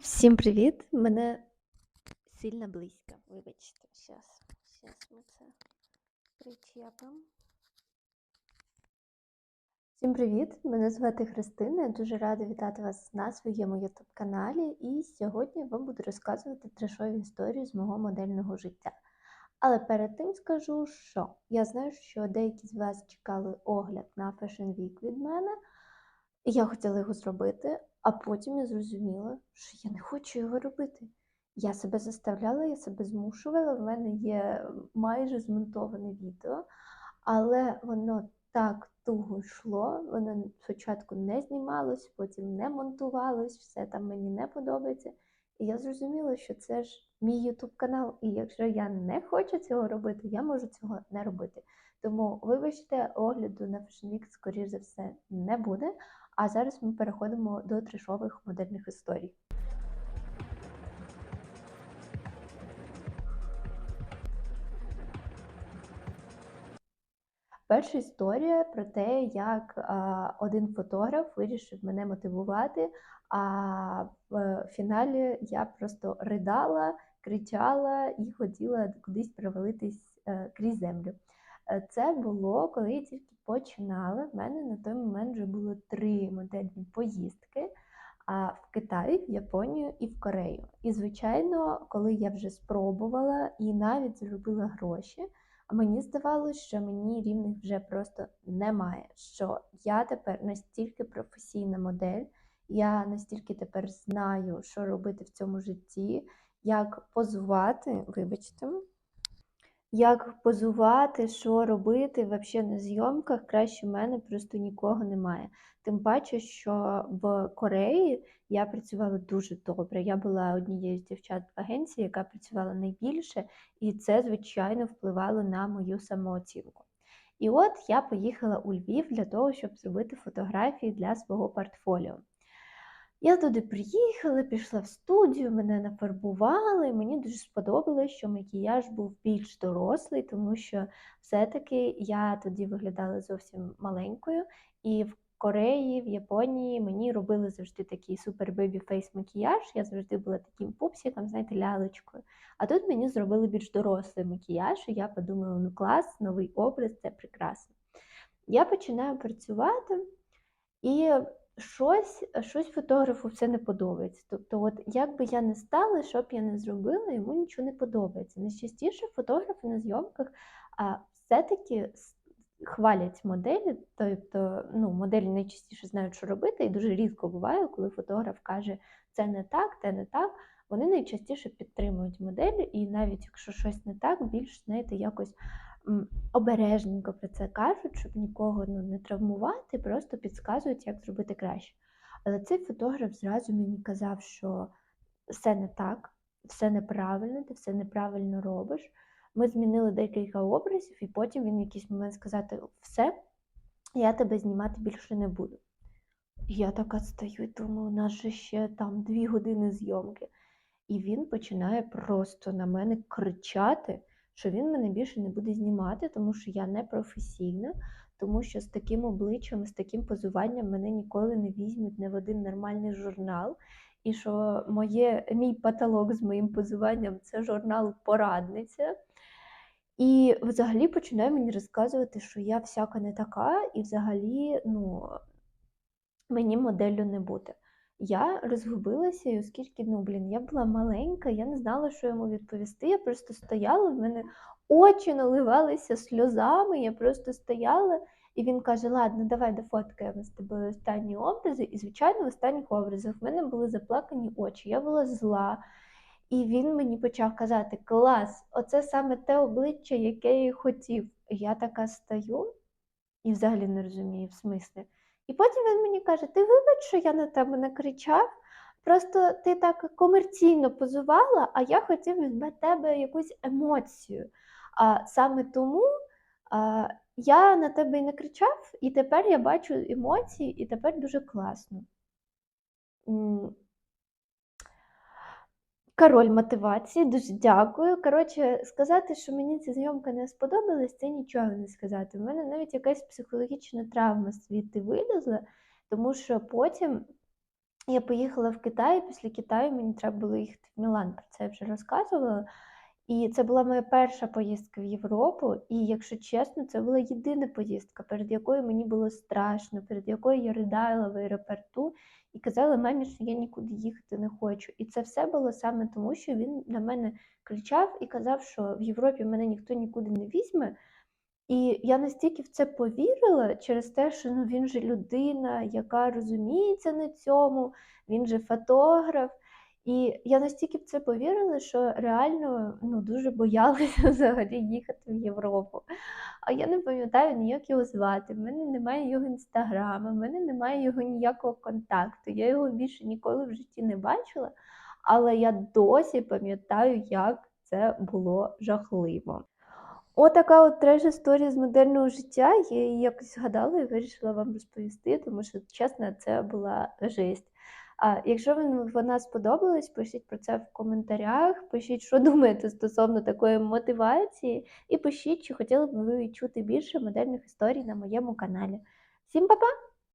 Всім привіт! Мене сильно близько. Вибачте, щас, щас ми це причепимо. Всім привіт! Мене звати Христина. Я дуже рада вітати вас на своєму YouTube каналі. І сьогодні я вам буду розказувати трешові історії з мого модельного життя. Але перед тим скажу, що я знаю, що деякі з вас чекали огляд на Fashion Week від мене. Я хотіла його зробити, а потім я зрозуміла, що я не хочу його робити. Я себе заставляла, я себе змушувала. В мене є майже змонтоване відео, але воно так туго йшло. Воно спочатку не знімалось, потім не монтувалось, все там мені не подобається. І я зрозуміла, що це ж мій YouTube канал, і якщо я не хочу цього робити, я можу цього не робити. Тому, вибачте, огляду на Fashion Week, скоріш за все, не буде. А зараз ми переходимо до трешових модельних історій. Перша історія про те, як а, один фотограф вирішив мене мотивувати, а в фіналі я просто ридала, кричала і хотіла кудись провалитись е, крізь землю. Е, Це було, коли я тільки починала. В мене на той момент вже було три модельні поїздки в Китай, в Японію і в Корею. І, звичайно, коли я вже спробувала і навіть заробила гроші, мені здавалося, що мені рівних вже просто немає. Що я тепер настільки професійна модель, я настільки тепер знаю, що робити в цьому житті, як позувати, вибачте як позувати, що робити взагалі на зйомках, краще мене просто нікого немає. Тим паче, що в Кореї я працювала дуже добре. Я була однією з дівчат в агенції, яка працювала найбільше, і це, звичайно, впливало на мою самооцінку. І от я поїхала у Львів для того, щоб зробити фотографії для свого портфоліо. Я туди приїхала, пішла в студію, мене нафарбували. Мені дуже сподобалось, що макіяж був більш дорослий, тому що все-таки я тоді виглядала зовсім маленькою. І в Кореї, в Японії мені робили завжди такий супер бебі фейс макіяж. Я завжди була таким пупсиком, знаєте, лялечкою. А тут мені зробили більш дорослий макіяж, і я подумала: ну клас, новий образ, це прекрасно. Я починаю працювати і щось щось фотографу все не подобається. Тобто, от як би я не стала, що б я не зробила, йому нічого не подобається. Найчастіше фотографи на зйомках а, все-таки хвалять моделі, тобто ну, моделі найчастіше знають, що робити, і дуже рідко буває, коли фотограф каже, це не так, це не так. Вони найчастіше підтримують моделі, і навіть якщо щось не так, більш знаєте, якось обережненько про це кажуть, щоб нікого ну, не травмувати, просто підказують, як зробити краще. Але цей фотограф зразу мені казав, що все не так, все неправильно, ти все неправильно робиш. Ми змінили декілька образів, і потім він в якийсь момент сказати: все, я тебе знімати більше не буду. Я така стою і думаю, у нас же ще там дві години зйомки. І він починає просто на мене кричати що він мене більше не буде знімати, тому що я не професійна, тому що з таким обличчям, з таким позуванням мене ніколи не візьмуть не в один нормальний журнал. І що моє, мій потолок з моїм позуванням це журнал Порадниця. І взагалі починає мені розказувати, що я всяка не така, і взагалі ну, мені моделлю не бути. Я розгубилася, і оскільки, ну, блін, я була маленька, я не знала, що йому відповісти. Я просто стояла, в мене очі наливалися сльозами, я просто стояла, і він каже: Ладно, давай дофоткаємо з тобою останні образи. І, звичайно, в останніх образах в мене були заплакані очі. Я була зла. І він мені почав казати: Клас, оце саме те обличчя, яке я хотів. Я така стою і взагалі не розумію, в смислі. І потім він мені каже: Ти вибач, що я на тебе не кричав, просто ти так комерційно позувала, а я хотів від тебе якусь емоцію. А саме тому а, я на тебе і не кричав, і тепер я бачу емоції, і тепер дуже класно. Король мотивації, дуже дякую. Коротше, сказати, що мені ця зйомка не сподобалась, це нічого не сказати. У мене навіть якась психологічна травма звідти вилізла, тому що потім Я поїхала в Китай, після Китаю мені треба було їхати в Мілан, про це я вже розказувала. І це була моя перша поїздка в Європу, і, якщо чесно, це була єдина поїздка, перед якою мені було страшно, перед якою я ридала в аеропорту і казала мамі, що я нікуди їхати не хочу. І це все було саме тому, що він на мене кричав і казав, що в Європі мене ніхто нікуди не візьме. І я настільки в це повірила через те, що ну він же людина, яка розуміється на цьому, він же фотограф. І я настільки в це повірила, що реально ну, дуже боялася взагалі їхати в Європу. А я не пам'ятаю ні, як його звати. В мене немає його інстаграму, в мене немає його ніякого контакту. Я його більше ніколи в житті не бачила, але я досі пам'ятаю, як це було жахливо. Отака от треш історія з модельного життя. Я її якось згадала і вирішила вам розповісти, тому що, чесно, це була жесть. А якщо вам вона сподобалась, пишіть про це в коментарях, пишіть, що думаєте стосовно такої мотивації, і пишіть, чи хотіли б ви чути більше модельних історій на моєму каналі. Всім па-па!